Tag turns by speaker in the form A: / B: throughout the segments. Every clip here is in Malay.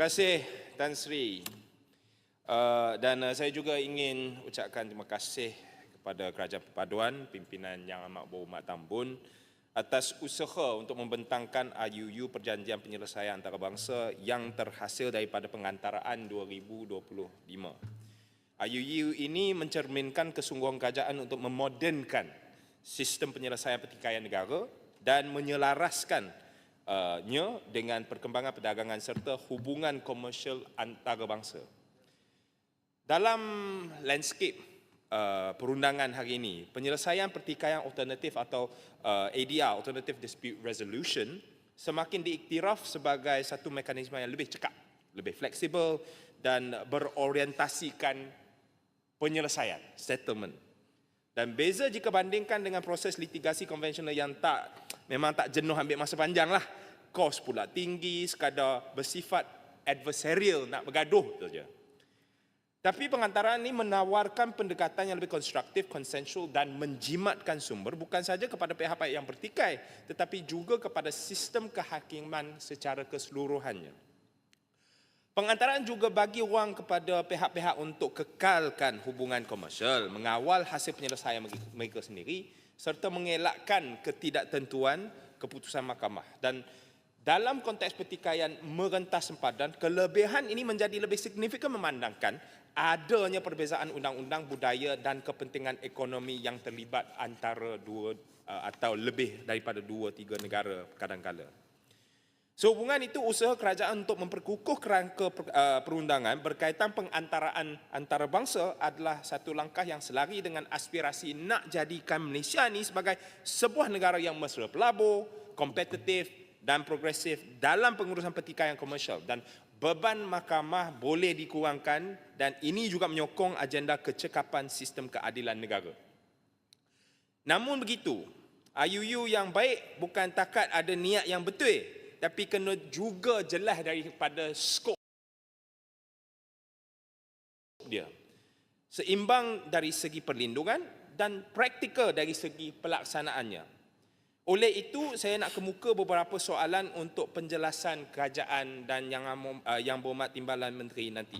A: kasih Tan Sri. Uh, dan uh, saya juga ingin ucapkan terima kasih kepada Kerajaan Perpaduan, pimpinan Yang Amat Berhormat Tambun atas usaha untuk membentangkan IUU Perjanjian Penyelesaian Antarabangsa yang terhasil daripada pengantaraan 2025. IUU ini mencerminkan kesungguhan kerajaan untuk memodernkan sistem penyelesaian pertikaian negara dan menyelaraskan nya dengan perkembangan perdagangan serta hubungan komersial antarabangsa. Dalam landscape uh, perundangan hari ini, penyelesaian pertikaian alternatif atau uh, ADR, Alternative Dispute Resolution, semakin diiktiraf sebagai satu mekanisme yang lebih cekap, lebih fleksibel dan berorientasikan penyelesaian, settlement. Dan beza jika bandingkan dengan proses litigasi konvensional yang tak memang tak jenuh ambil masa panjang lah. Kos pula tinggi, sekadar bersifat adversarial, nak bergaduh saja. Tapi pengantaraan ini menawarkan pendekatan yang lebih konstruktif, konsensual dan menjimatkan sumber bukan saja kepada pihak-pihak yang bertikai tetapi juga kepada sistem kehakiman secara keseluruhannya. Pengantaraan juga bagi ruang kepada pihak-pihak untuk kekalkan hubungan komersial, mengawal hasil penyelesaian mereka sendiri serta mengelakkan ketidaktentuan keputusan mahkamah. Dan dalam konteks pertikaian merentas sempadan, kelebihan ini menjadi lebih signifikan memandangkan adanya perbezaan undang-undang budaya dan kepentingan ekonomi yang terlibat antara dua uh, atau lebih daripada dua tiga negara kadang-kala. Sehubungan itu usaha kerajaan untuk memperkukuh kerangka uh, perundangan berkaitan pengantaraan antarabangsa adalah satu langkah yang selari dengan aspirasi nak jadikan Malaysia ini sebagai sebuah negara yang mesra pelabur, kompetitif dan progresif dalam pengurusan pertikaian komersial dan beban mahkamah boleh dikurangkan dan ini juga menyokong agenda kecekapan sistem keadilan negara. Namun begitu, IUU yang baik bukan takat ada niat yang betul tapi kena juga jelas daripada skop dia. Seimbang dari segi perlindungan dan praktikal dari segi pelaksanaannya. Oleh itu saya nak kemuka beberapa soalan untuk penjelasan kerajaan dan yang uh, yang berhormat timbalan menteri nanti.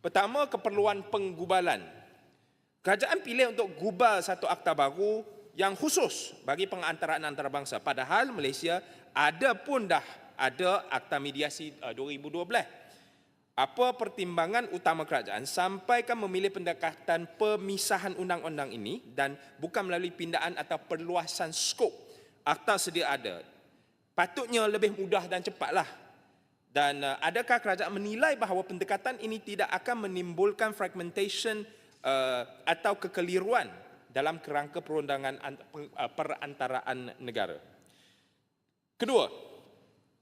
A: Pertama keperluan penggubalan. Kerajaan pilih untuk gubal satu akta baru yang khusus bagi pengantaraan antarabangsa padahal Malaysia ada pun dah ada akta mediasi 2012. Apa pertimbangan utama kerajaan sampaikan memilih pendekatan pemisahan undang-undang ini dan bukan melalui pindaan atau perluasan skop akta sedia ada. Patutnya lebih mudah dan cepatlah. Dan uh, adakah kerajaan menilai bahawa pendekatan ini tidak akan menimbulkan fragmentation uh, atau kekeliruan dalam kerangka perundangan uh, perantaraan negara? Kedua,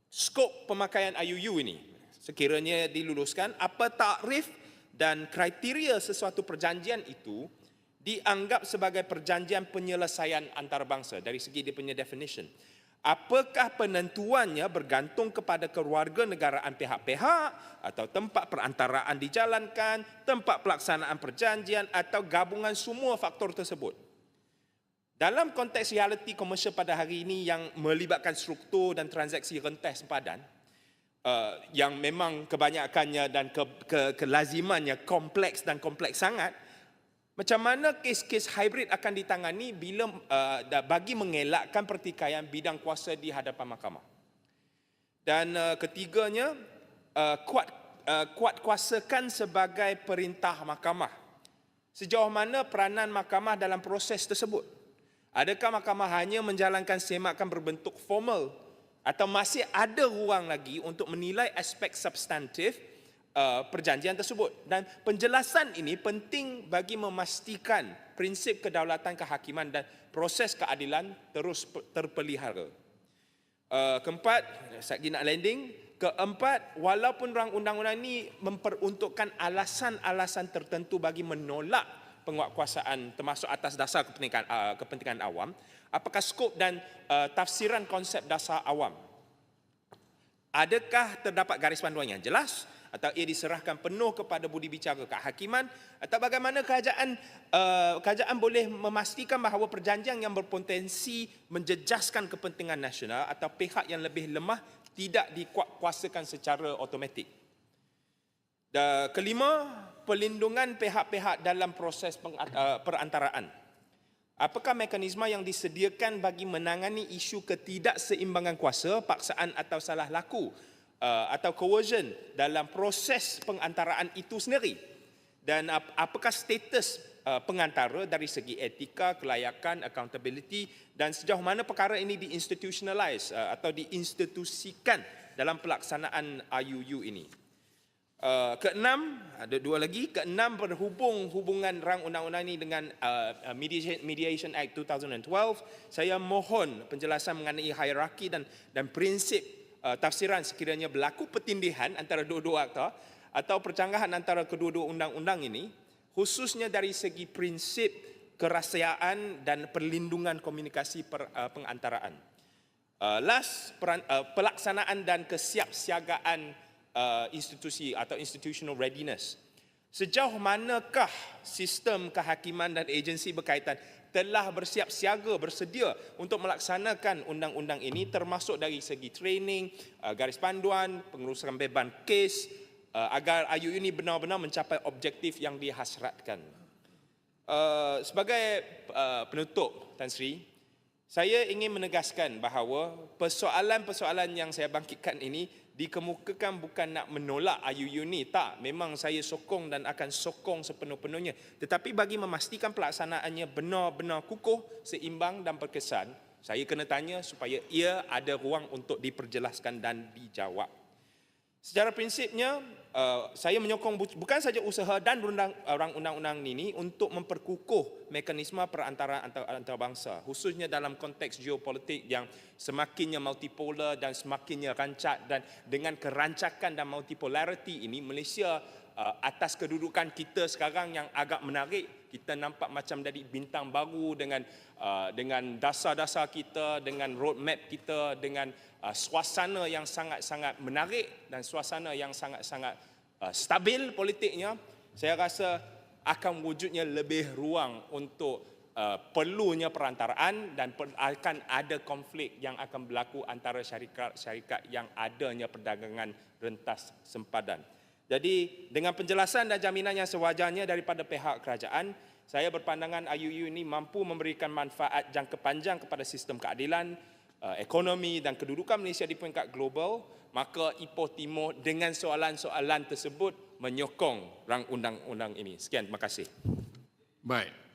A: skop pemakaian IUU ini sekiranya diluluskan apa takrif dan kriteria sesuatu perjanjian itu dianggap sebagai perjanjian penyelesaian antarabangsa dari segi dia punya definition. Apakah penentuannya bergantung kepada keluarga negaraan pihak-pihak atau tempat perantaraan dijalankan, tempat pelaksanaan perjanjian atau gabungan semua faktor tersebut. Dalam konteks realiti komersial pada hari ini yang melibatkan struktur dan transaksi rentas sempadan, uh, yang memang kebanyakannya dan ke, ke, kelazimannya kompleks dan kompleks sangat, macam mana kes-kes hybrid akan ditangani bila uh, bagi mengelakkan pertikaian bidang kuasa di hadapan mahkamah. Dan uh, ketiganya, uh, kuat, uh, kuat kuasakan sebagai perintah mahkamah. Sejauh mana peranan mahkamah dalam proses tersebut? Adakah mahkamah hanya menjalankan semakan berbentuk formal atau masih ada ruang lagi untuk menilai aspek substantif uh, perjanjian tersebut dan penjelasan ini penting bagi memastikan prinsip kedaulatan kehakiman dan proses keadilan terus terpelihara. Uh, keempat, saya nak landing. Keempat, walaupun rang undang-undang ini memperuntukkan alasan-alasan tertentu bagi menolak penguatkuasaan termasuk atas dasar kepentingan, uh, kepentingan awam, apakah skop dan uh, tafsiran konsep dasar awam? Adakah terdapat garis panduan yang jelas atau ia diserahkan penuh kepada budi bicara kehakiman atau bagaimana kerajaan uh, kerajaan boleh memastikan bahawa perjanjian yang berpotensi menjejaskan kepentingan nasional atau pihak yang lebih lemah tidak dikuasakan secara automatik. Dan kelima, perlindungan pihak-pihak dalam proses uh, perantaraan. Apakah mekanisme yang disediakan bagi menangani isu ketidakseimbangan kuasa, paksaan atau salah laku uh, atau coercion dalam proses pengantaraan itu sendiri? Dan apakah status uh, pengantara dari segi etika, kelayakan, accountability dan sejauh mana perkara ini diinstitutionalize atau diinstitusikan dalam pelaksanaan IUU ini? Uh, keenam, ada dua lagi. Keenam berhubung hubungan rang undang-undang ini dengan uh, Mediation, Mediation Act 2012. Saya mohon penjelasan mengenai hierarki dan dan prinsip uh, tafsiran sekiranya berlaku pertindihan antara dua-dua akta atau percanggahan antara kedua-dua undang-undang ini khususnya dari segi prinsip kerahsiaan dan perlindungan komunikasi per, uh, pengantaraan. Uh, last, peran, uh, pelaksanaan dan kesiapsiagaan uh, institusi atau institutional readiness. Sejauh manakah sistem kehakiman dan agensi berkaitan telah bersiap siaga bersedia untuk melaksanakan undang-undang ini termasuk dari segi training, uh, garis panduan, pengurusan beban kes uh, agar IU ini benar-benar mencapai objektif yang dihasratkan. Sebagai penutup Tan Sri, saya ingin menegaskan bahawa persoalan-persoalan yang saya bangkitkan ini dikemukakan bukan nak menolak IUU ni tak memang saya sokong dan akan sokong sepenuh-penuhnya. Tetapi bagi memastikan pelaksanaannya benar-benar kukuh seimbang dan berkesan saya kena tanya supaya ia ada ruang untuk diperjelaskan dan dijawab secara prinsipnya uh, saya menyokong bukan saja usaha dan orang undang-undang ini untuk memperkukuh mekanisme perantaraan antar, antarabangsa khususnya dalam konteks geopolitik yang semakinnya multipolar dan semakinnya rancak dan dengan kerancakan dan multipolarity ini Malaysia uh, atas kedudukan kita sekarang yang agak menarik kita nampak macam dari bintang baru dengan uh, dengan dasar-dasar kita dengan roadmap kita dengan uh, suasana yang sangat-sangat menarik dan suasana yang sangat-sangat uh, stabil politiknya saya rasa akan wujudnya lebih ruang untuk Uh, perlunya perantaraan dan per, akan ada konflik yang akan berlaku antara syarikat-syarikat yang adanya perdagangan rentas sempadan. Jadi dengan penjelasan dan jaminan yang sewajarnya daripada pihak kerajaan, saya berpandangan IUU ini mampu memberikan manfaat jangka panjang kepada sistem keadilan, uh, ekonomi dan kedudukan Malaysia di peringkat global, maka Ipoh Timur dengan soalan-soalan tersebut menyokong rang undang-undang ini. Sekian, terima kasih.
B: Baik.